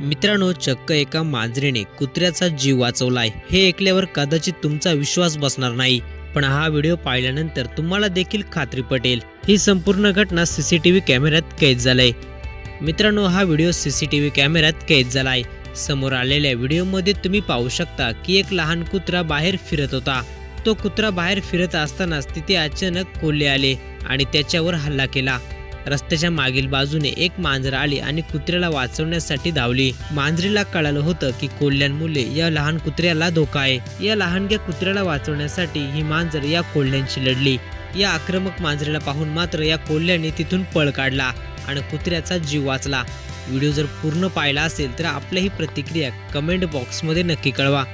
मित्रांनो चक्क एका मांजरीने कुत्र्याचा जीव वाचवलाय. हे ऐकल्यावर कदाचित तुमचा विश्वास बसणार नाही. पण हा व्हिडिओ पाहिल्यानंतर तुम्हाला देखील खात्री पटेल. ही संपूर्ण घटना सीसीटीव्ही कॅमेऱ्यात कैद झालाय. मित्रांनो हा व्हिडिओ सीसीटीव्ही कॅमेऱ्यात कैद झालाय. समोर आलेल्या व्हिडिओमध्ये तुम्ही पाहू शकता की एक लहान कुत्रा बाहेर फिरत होता. तो कुत्रा बाहेर फिरत असतानाच तिथे अचानक कोल्हे आले आणि त्याच्यावर हल्ला केला. रस्त्याच्या मागील बाजूने एक मांजर आली आणि कुत्र्याला वाचवण्यासाठी धावली. मांजरीला कळालं होतं की कोल्ह्यांमुळे या लहान कुत्र्याला धोका आहे. या लहानग्या कुत्र्याला वाचवण्यासाठी ही मांजर या कोल्ह्यांशी लढली. या आक्रमक मांजरीला पाहून मात्र या कोल्ह्याने तिथून पळ काढला आणि कुत्र्याचा जीव वाचला. व्हिडिओ जर पूर्ण पाहिला असेल तर आपल्याही प्रतिक्रिया कमेंट बॉक्समध्ये नक्की कळवा.